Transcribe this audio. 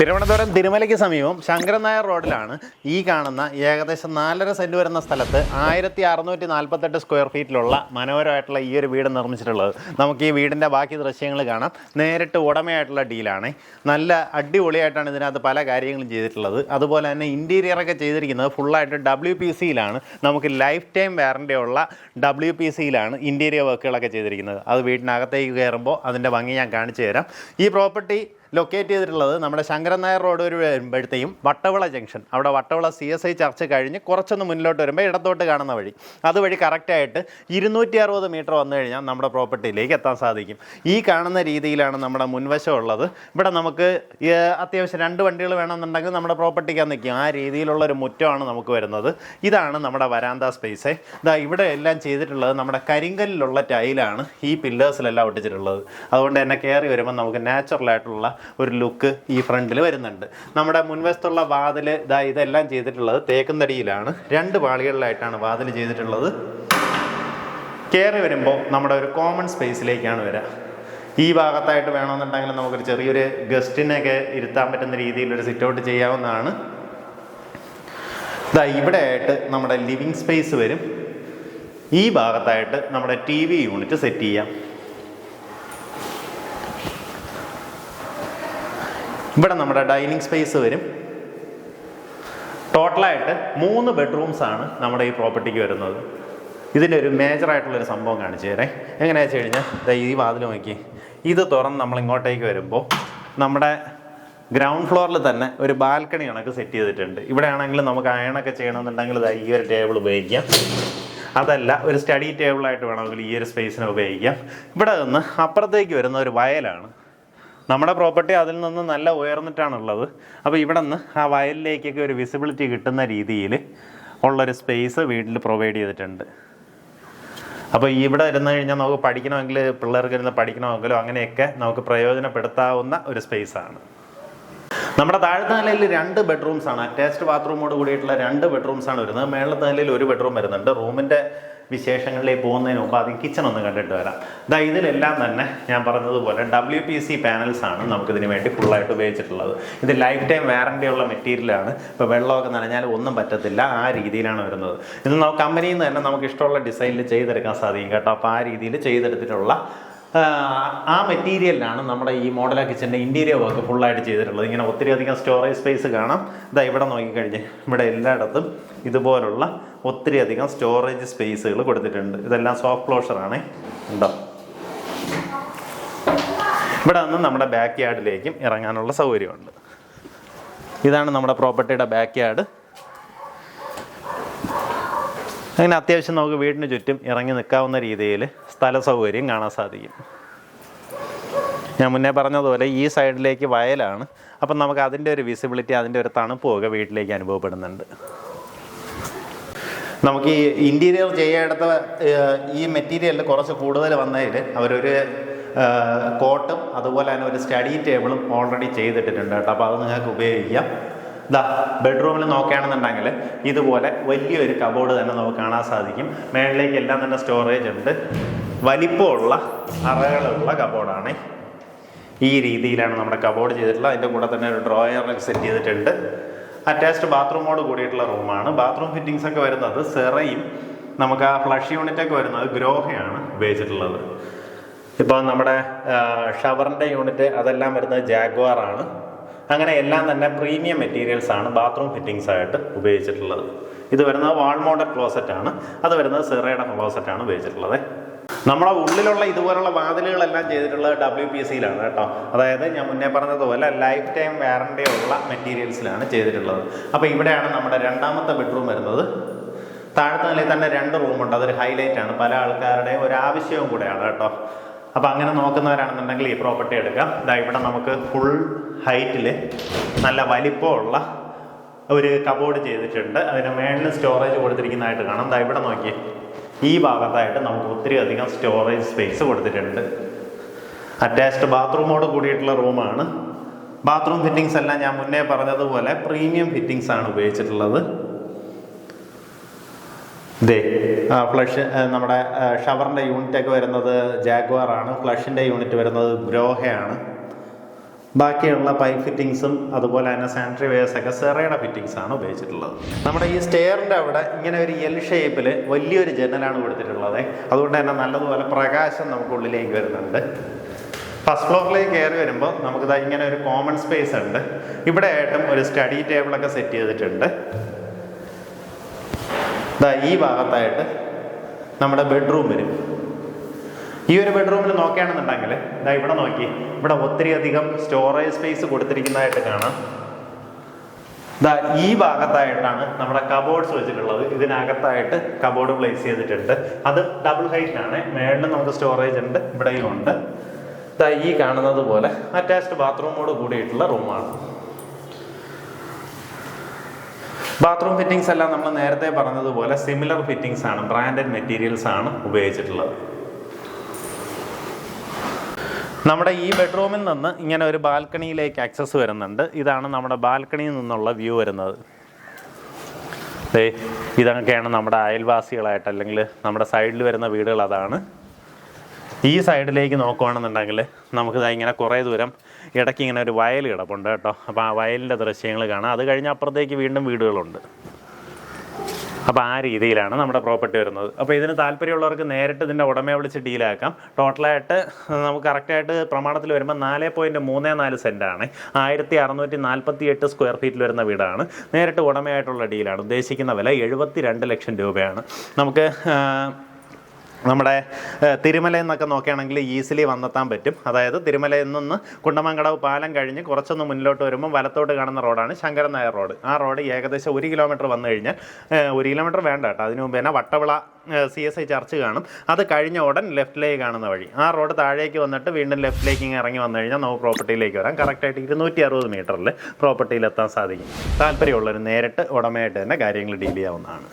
തിരുവനന്തപുരം തിരുമലയ്ക്ക് സമീപം ശങ്കരൻ നായർ റോഡിലാണ് ഈ കാണുന്ന ഏകദേശം നാലര സെന്റ് വരുന്ന സ്ഥലത്ത് ആയിരത്തി അറുന്നൂറ്റി നാൽപ്പത്തെട്ട് സ്ക്വയർ ഫീറ്റിലുള്ള മനോഹരമായിട്ടുള്ള ഈ ഒരു വീട് നിർമ്മിച്ചിട്ടുള്ളത്. നമുക്ക് ഈ വീടിന്റെ ബാക്കി ദൃശ്യങ്ങൾ കാണാം. നേരിട്ട് ഉടമയായിട്ടുള്ള ഡീലാണ് നല്ല അടിപൊളിയായിട്ടാണ് ഇതിനകത്ത് പല കാര്യങ്ങളും ചെയ്തിട്ടുള്ളത്. അതുപോലെ തന്നെ ഇന്റീരിയറൊക്കെ ചെയ്തിരിക്കുന്നത് ഫുള്ളായിട്ട് ഡബ്ല്യു പി സിയിലാണ് നമുക്ക് ലൈഫ് ടൈം വാറണ്ടി ഉള്ള ഡബ്ല്യു പി സിയിലാണ് ഇന്റീരിയർ വർക്കുകളൊക്കെ ചെയ്തിരിക്കുന്നത്. അത് വീടിനകത്തേക്ക് കയറുമ്പോൾ അതിന്റെ ഭംഗി ഞാൻ കാണിച്ചു തരാം. ഈ പ്രോപ്പർട്ടി ലൊക്കേറ്റ് ചെയ്തിട്ടുള്ളത് നമ്മുടെ ശങ്കരൻ നായർ റോഡ് ഒരു വരുമ്പോഴത്തേയും വട്ടവിള ജംഗ്ഷൻ. അവിടെ Vattavila C S I church കഴിഞ്ഞ് കുറച്ചൊന്ന് മുന്നിലോട്ട് വരുമ്പോൾ ഇടത്തോട്ട് കാണുന്ന വഴി. അതുവഴി കറക്റ്റായിട്ട് ഇരുന്നൂറ്റി അറുപത് മീറ്റർ വന്നു കഴിഞ്ഞാൽ നമ്മുടെ പ്രോപ്പർട്ടിയിലേക്ക് എത്താൻ സാധിക്കും. ഈ കാണുന്ന രീതിയിലാണ് നമ്മുടെ മുൻവശം ഉള്ളത്. ഇവിടെ നമുക്ക് അത്യാവശ്യം രണ്ട് വണ്ടികൾ വേണമെന്നുണ്ടെങ്കിൽ നമ്മുടെ പ്രോപ്പർട്ടിക്ക് നിൽക്കും. ആ രീതിയിലുള്ള ഒരു മുറ്റമാണ് നമുക്ക് വരുന്നത്. ഇതാണ് നമ്മുടെ വരാന്ത സ്പേസ് ഇതാ ഇവിടെ എല്ലാം ചെയ്തിട്ടുള്ളത് നമ്മുടെ കരിങ്കല്ലിലുള്ള ടൈലാണ് ഈ പില്ലേഴ്സിലെല്ലാം ഒട്ടിച്ചിട്ടുള്ളത്. അതുകൊണ്ട് തന്നെ കയറി വരുമ്പോൾ നമുക്ക് നാച്ചുറലായിട്ടുള്ള ഒരു ലുക്ക് ഈ ഫ്രണ്ടിൽ വരുന്നുണ്ട്. നമ്മുടെ മുൻവശത്തുള്ള വാതിൽ ഇതാ ഇതെല്ലാം ചെയ്തിട്ടുള്ളത് തേക്കുന്നടിയിലാണ്. രണ്ട് പാളികളിലായിട്ടാണ് വാതിൽ ചെയ്തിട്ടുള്ളത്. കയറി വരുമ്പോൾ നമ്മുടെ ഒരു കോമൺ സ്പേസിലേക്കാണ് വരിക ഈ ഭാഗത്തായിട്ട് വേണമെന്നുണ്ടെങ്കിൽ നമുക്കൊരു ചെറിയൊരു ഗസ്റ്റിനെയൊക്കെ ഇരുത്താൻ പറ്റുന്ന രീതിയിൽ ഒരു സിറ്റ് ഔട്ട് ചെയ്യാവുന്നതാണ്. ഇതാ ഇവിടെ ആയിട്ട് നമ്മുടെ ലിവിങ് സ്പേസ് വരും. ഈ ഭാഗത്തായിട്ട് നമ്മുടെ ടി വി യൂണിറ്റ് സെറ്റ് ചെയ്യാം. ഇവിടെ നമ്മുടെ ഡൈനിങ് സ്പേസ് വരും. ടോട്ടലായിട്ട് മൂന്ന് ബെഡ്റൂംസ് ആണ് നമ്മുടെ ഈ പ്രോപ്പർട്ടിക്ക് വരുന്നത്. ഇതിന്റെ ഒരു മേജറായിട്ടുള്ളൊരു സംഭവം കാണിച്ചു തരേ. എങ്ങനെയാ വെച്ച് കഴിഞ്ഞാൽ ഈ വാതിൽ നോക്കി. ഇത് തുറന്ന് നമ്മൾ ഇങ്ങോട്ടേക്ക് വരുമ്പോൾ നമ്മുടെ ഗ്രൗണ്ട് ഫ്ലോറിൽ തന്നെ ഒരു ബാൽക്കണി കണക്ക് സെറ്റ് ചെയ്തിട്ടുണ്ട്. ഇവിടെ ആണെങ്കിൽ നമുക്ക് അയണൊക്കെ ചെയ്യണമെന്നുണ്ടെങ്കിൽ ഈ ഒരു ടേബിൾ ഉപയോഗിക്കാം. അതല്ല ഒരു സ്റ്റഡി ടേബിളായിട്ട് വേണമെങ്കിൽ ഈ ഒരു സ്പേസിനെ ഉപയോഗിക്കാം. ഇവിടെ നിന്ന് അപ്പുറത്തേക്ക് വരുന്ന ഒരു വയലാണ്. നമ്മുടെ പ്രോപ്പർട്ടി അതിൽ നിന്ന് നല്ല ഉയർന്നിട്ടാണുള്ളത്. അപ്പോൾ ഇവിടെ നിന്ന് ആ വയലിലേക്കൊക്കെ ഒരു വിസിബിലിറ്റി കിട്ടുന്ന രീതിയിൽ ഉള്ളൊരു സ്പേസ് വീട്ടിൽ പ്രൊവൈഡ് ചെയ്തിട്ടുണ്ട്. അപ്പോൾ ഇവിടെ ഇരുന്ന് കഴിഞ്ഞാൽ നമുക്ക് പഠിക്കണമെങ്കിൽ പിള്ളേർക്ക് ഇരുന്ന് പഠിക്കണമെങ്കിലോ അങ്ങനെയൊക്കെ നമുക്ക് പ്രയോജനപ്പെടുത്താവുന്ന ഒരു സ്പേസാണ് നമ്മുടെ താഴത്തെ നിലയിൽ രണ്ട് ബെഡ്റൂംസ് ആണ്. അറ്റാച്ച്ഡ് ബാത്റൂമോട് കൂടിയിട്ടുള്ള രണ്ട് ബെഡ്റൂംസ് ആണ് വരുന്നത്. മേളത്തെ നിലയിൽ ഒരു ബെഡ്റൂം വരുന്നുണ്ട്. റൂമിന്റെ വിശേഷങ്ങളിലേക്ക് പോകുന്നതിന് മുമ്പ് ആദ്യം കിച്ചൺ ഒന്ന് കണ്ടിട്ട് വരാം. ദാ ഇതിലെല്ലാം തന്നെ ഞാൻ പറഞ്ഞതുപോലെ ഡബ്ല്യു പി സി പാനൽസ് ആണ് നമുക്കിതിന് വേണ്ടി ഫുള്ളായിട്ട് ഉപയോഗിച്ചിട്ടുള്ളത്. ഇത് ലൈഫ് ടൈം വാറണ്ടി ഉള്ള മെറ്റീരിയലാണ് ഇപ്പോൾ വെള്ളമൊക്കെ നനഞ്ഞാൽ ഒന്നും പറ്റത്തില്ല. ആ രീതിയിലാണ് വരുന്നത്. ഇത് നമുക്ക് കമ്പനിയിൽ നിന്ന് തന്നെ നമുക്ക് ഇഷ്ടമുള്ള ഡിസൈനിൽ ചെയ്തെടുക്കാൻ സാധിക്കും കേട്ടോ. അപ്പോൾ ആ രീതിയിൽ ചെയ്തെടുത്തിട്ടുള്ള ആ മെറ്റീരിയലിലാണ് നമ്മുടെ ഈ മോഡല കിച്ചന്റെ ഇന്റീരിയർ വർക്ക് ഫുള്ളായിട്ട് ചെയ്തിട്ടുള്ളത്. ഇങ്ങനെ ഒത്തിരി അധികം സ്റ്റോറേജ് സ്പേസ് കാണാം. ഇതാ ഇവിടെ നോക്കിക്കഴിഞ്ഞ് ഇവിടെ എല്ലായിടത്തും ഇതുപോലുള്ള ഒത്തിരി അധികം സ്റ്റോറേജ് സ്പേസുകൾ കൊടുത്തിട്ടുണ്ട്. ഇതെല്ലാം സോഫ്റ്റ് ക്ലോഷറാണ് ഉണ്ടോ? ഇവിടെ നിന്ന് നമ്മുടെ ബാക്ക് യാർഡിലേക്കും ഇറങ്ങാനുള്ള സൗകര്യമുണ്ട്. ഇതാണ് നമ്മുടെ പ്രോപ്പർട്ടിയുടെ ബാക്ക് യാർഡ് അങ്ങനെ അത്യാവശ്യം നമുക്ക് വീടിന് ചുറ്റും ഇറങ്ങി നിൽക്കാവുന്ന രീതിയിൽ സ്ഥല സൗകര്യം കാണാൻ സാധിക്കും. ഞാൻ മുന്നേ പറഞ്ഞതുപോലെ ഈ സൈഡിലേക്ക് വയലാണ്. അപ്പം നമുക്ക് അതിന്റെ ഒരു വിസിബിലിറ്റി അതിന്റെ ഒരു തണുപ്പുമൊക്കെ വീട്ടിലേക്ക് അനുഭവപ്പെടുന്നുണ്ട്. നമുക്ക് ഈ ഇന്റീരിയർ ചെയ്യേണ്ടത് ഈ മെറ്റീരിയലിൽ കുറച്ച് കൂടുതൽ വന്നതിൽ അവരൊരു കോട്ടും അതുപോലെ തന്നെ ഒരു സ്റ്റഡി ടേബിളും ഓൾറെഡി ചെയ്തിട്ടിട്ടുണ്ട് കേട്ടോ. അപ്പോൾ അത് നിങ്ങൾക്ക് ഉപയോഗിക്കാം. ഇതാ ബെഡ്റൂമിൽ നോക്കുകയാണെന്നുണ്ടെങ്കിൽ ഇതുപോലെ വലിയൊരു കബോർഡ് തന്നെ നമുക്ക് കാണാൻ സാധിക്കും. മേളിലേക്ക് എല്ലാം തന്നെ സ്റ്റോറേജ് ഉണ്ട്. വലിപ്പമുള്ള അറകളുള്ള കബോർഡാണ് ഈ രീതിയിലാണ് നമ്മുടെ കബോർഡ് ചെയ്തിട്ടുള്ളത്. അതിന്റെ കൂടെ തന്നെ ഒരു ഡ്രോയർ സെറ്റ് ചെയ്തിട്ടുണ്ട്. അറ്റാച്ച്ഡ് ബാത്റൂമോട് കൂടിയിട്ടുള്ള റൂമാണ്. ബാത്റൂം ഫിറ്റിങ്സ് ഒക്കെ വരുന്നത് സെറയും നമുക്ക് ആ ഫ്ലഷ് യൂണിറ്റ് ഒക്കെ വരുന്നത് ഗ്രോഹയാണ് ഉപയോഗിച്ചിട്ടുള്ളത്. ഇപ്പോൾ നമ്മുടെ ഷവറിന്റെ യൂണിറ്റ് അതെല്ലാം വരുന്നത് ജാഗ്വാറാണ് അങ്ങനെ എല്ലാം തന്നെ പ്രീമിയം മെറ്റീരിയൽസ് ആണ് ബാത്റൂം ഫിറ്റിങ്സ് ആയിട്ട് ഉപയോഗിച്ചിട്ടുള്ളത്. ഇത് വരുന്നത് വാൾ മോഡൽ ക്ലോസറ്റ് ആണ്. അത് വരുന്നത് സെറയുടെ ക്ലോസറ്റ് ആണ് ഉപയോഗിച്ചിട്ടുള്ളത്. നമ്മുടെ ഉള്ളിലുള്ള ഇതുപോലുള്ള വാതിലുകളെല്ലാം ചെയ്തിട്ടുള്ളത് ഡബ്ല്യു പി എസ് സിയിലാണ് കേട്ടോ. അതായത് ഞാൻ മുന്നേ പറഞ്ഞതുപോലെ ലൈഫ് ടൈം വാറണ്ടി ഉള്ള മെറ്റീരിയൽസിലാണ് ചെയ്തിട്ടുള്ളത്. അപ്പോൾ ഇവിടെയാണ് നമ്മുടെ രണ്ടാമത്തെ ബെഡ്റൂം വരുന്നത്. താഴത്തെ നിലയിൽ തന്നെ രണ്ട് റൂമുണ്ട് അതൊരു ഹൈലൈറ്റ് ആണ്. പല ആൾക്കാരുടെയും ഒരു ആവശ്യവും കൂടെയാണ് കേട്ടോ. അപ്പോൾ അങ്ങനെ നോക്കുന്നവരാണെന്നുണ്ടെങ്കിൽ ഈ പ്രോപ്പർട്ടി എടുക്കാം. ഇതാ ഇവിടെ നമുക്ക് ഫുൾ ഹൈറ്റിൽ നല്ല വലിപ്പമുള്ള ഒരു കബോർഡ് ചെയ്തിട്ടുണ്ട്. അതിന് മേളിൽ സ്റ്റോറേജ് കൊടുത്തിരിക്കുന്നതായിട്ട് കാണാം. ഇതാ ഇവിടെ നോക്കി ഈ ഭാഗത്തായിട്ട് നമുക്ക് ഒത്തിരി അധികം സ്റ്റോറേജ് സ്പേസ് കൊടുത്തിട്ടുണ്ട്. അറ്റാച്ച്ഡ് ബാത്റൂമോട് കൂടിയിട്ടുള്ള റൂമാണ്. ബാത്റൂം ഫിറ്റിങ്സ് എല്ലാം ഞാൻ മുന്നേ പറഞ്ഞതുപോലെ പ്രീമിയം ഫിറ്റിങ്സ് ആണ് ഉപയോഗിച്ചിട്ടുള്ളത്. ഇതേ ഫ്ലഷ് നമ്മുടെ ഷവറിന്റെ യൂണിറ്റ് ഒക്കെ വരുന്നത് ജാഗ്വാറാണ് ഫ്ലഷിന്റെ യൂണിറ്റ് വരുന്നത് ഗ്രോഹയാണ് ബാക്കിയുള്ള പൈപ്പ് ഫിറ്റിങ്സും അതുപോലെ തന്നെ സാനിറ്ററി വെയർസ് ഒക്കെ സെറയുടെ ഫിറ്റിങ്സ് ആണ് ഉപയോഗിച്ചിട്ടുള്ളത്. നമ്മുടെ ഈ സ്റ്റെയറിന്റെ അവിടെ ഇങ്ങനെ ഒരു എൽ ഷേപ്പിൽ വലിയൊരു ജനലാണ് കൊടുത്തിട്ടുള്ളത്. അതുകൊണ്ട് തന്നെ നല്ലതുപോലെ പ്രകാശം നമുക്ക് ഉള്ളിലേക്ക് വരുന്നുണ്ട്. ഫസ്റ്റ് ഫ്ലോറിലേക്ക് കയറി വരുമ്പോൾ നമുക്ക് ഇങ്ങനെ ഒരു കോമൺ സ്പേസ് ഉണ്ട്. ഇവിടെ ആയിട്ടും ഒരു സ്റ്റഡി ടേബിളൊക്കെ സെറ്റ് ചെയ്തിട്ടുണ്ട്. ഇതാ ഈ ഭാഗത്തായിട്ട് നമ്മുടെ ബെഡ്റൂം വരും ഈ ഒരു ബെഡ്റൂമിൽ നോക്കുകയാണെന്നുണ്ടെങ്കിൽ ഇതാ ഇവിടെ നോക്കി. ഇവിടെ ഒത്തിരി അധികം സ്റ്റോറേജ് സ്പേസ് കൊടുത്തിരിക്കുന്നതായിട്ട് കാണാം. ഇതാ ഈ ഭാഗത്തായിട്ടാണ് നമ്മുടെ കബോർഡ്സ് വെച്ചിട്ടുള്ളത്. ഇതിനകത്തായിട്ട് കബോർഡ് പ്ലേസ് ചെയ്തിട്ടുണ്ട്. അത് ഡബിൾ ഹൈറ്റിലാണ് മേളിൽ നമുക്ക് സ്റ്റോറേജ് ഉണ്ട്. ഇവിടെയും ഉണ്ട്. ഇതാ ഈ കാണുന്നത് പോലെ അറ്റാച്ച്ഡ് ബാത്റൂമോട് കൂടിയിട്ടുള്ള റൂമാണ് ബാത്റൂം ഫിറ്റിംഗ്സ് എല്ലാം നമ്മൾ നേരത്തെ പറഞ്ഞതുപോലെ സിമിലർ ഫിറ്റിംഗ്സ് ആണ്. ബ്രാൻഡഡ് മെറ്റീരിയൽസ് ആണ് ഉപയോഗിച്ചിട്ടുള്ളത്. നമ്മുടെ ഈ ബെഡ്റൂമിൽ നിന്ന് ഇങ്ങനെ ഒരു ബാൽക്കണിയിലേക്ക് ആക്സസ് വരുന്നുണ്ട്. ഇതാണ് നമ്മുടെ ബാൽക്കണിയിൽ നിന്നുള്ള വ്യൂ വരുന്നത്. ദേ ഇതൊക്കെയാണ് നമ്മുടെ അയൽവാസികളായിട്ട് അല്ലെങ്കിൽ നമ്മുടെ സൈഡിൽ വരുന്ന വീടുകൾ അതാണ്. ഈ സൈഡിലേക്ക് നോക്കുകയാണെന്നുണ്ടെങ്കിൽ നമുക്ക് ഇങ്ങനെ കുറേ ദൂരം ഇടയ്ക്ക് ഇങ്ങനെ ഒരു വയൽ കിടപ്പുണ്ട് കേട്ടോ. അപ്പോൾ ആ വയലിന്റെ ദൃശ്യങ്ങൾ കാണാം. അത് കഴിഞ്ഞ് അപ്പുറത്തേക്ക് വീണ്ടും വീടുകളുണ്ട്. അപ്പോൾ ആ രീതിയിലാണ് നമ്മുടെ പ്രോപ്പർട്ടി വരുന്നത്. അപ്പോൾ ഇതിന് താല്പര്യമുള്ളവർക്ക് നേരിട്ട് ഇതിന്റെ ഉടമയെ വിളിച്ച് ഡീലാക്കാം ടോട്ടലായിട്ട് നമുക്ക് കറക്റ്റായിട്ട് പ്രമാണത്തിൽ വരുമ്പോൾ നാല് പോയിന്റ് മൂന്ന് നാല് സെന്റാണ് ആയിരത്തി അറുന്നൂറ്റി നാൽപ്പത്തി എട്ട് സ്ക്വയർ ഫീറ്റിൽ വരുന്ന വീടാണ്. നേരിട്ട് ഉടമയായിട്ടുള്ള ഡീലാണ് ഉദ്ദേശിക്കുന്ന വില എഴുപത്തി രണ്ട് ലക്ഷം രൂപയാണ്. നമുക്ക് നമ്മുടെ തിരുമല എന്നൊക്കെ നോക്കുകയാണെങ്കിൽ ഈസിലി വന്നെത്താൻ പറ്റും. അതായത് തിരുമലയിൽ നിന്ന് കുണ്ടമംഗടവ് പാലം കഴിഞ്ഞ് കുറച്ചൊന്ന് മുന്നിലോട്ട് വരുമ്പോൾ വലത്തോട്ട് കാണുന്ന റോഡാണ് ശങ്കരൻ നായർ റോഡ്. ആ റോഡ് ഏകദേശം ഒരു കിലോമീറ്റർ വന്നു കഴിഞ്ഞാൽ ഒരു കിലോമീറ്റർ വേണ്ട കേട്ടോ. അതിനു മുമ്പ് തന്നെ Vattavila C S I church കാണും. അത് കഴിഞ്ഞ ഉടൻ ലെഫ്റ്റിലേക്ക് കാണുന്ന വഴി. ആ റോഡ് താഴേക്ക് വന്നിട്ട് വീണ്ടും ലെഫ്റ്റിലേക്ക് ഇറങ്ങി വന്നു കഴിഞ്ഞാൽ നമുക്ക് പ്രോപ്പർട്ടിയിലേക്ക് വരാം. കറക്റ്റായിട്ട് ഇരുന്നൂറ്റി അറുപത് മീറ്ററിൽ പ്രോപ്പർട്ടിയിലെത്താൻ സാധിക്കും. താല്പര്യമുള്ളവർ നേരിട്ട് ഉടമയായിട്ട് തന്നെ കാര്യങ്ങൾ ഡീൽ ചെയ്യാവുന്നതാണ്.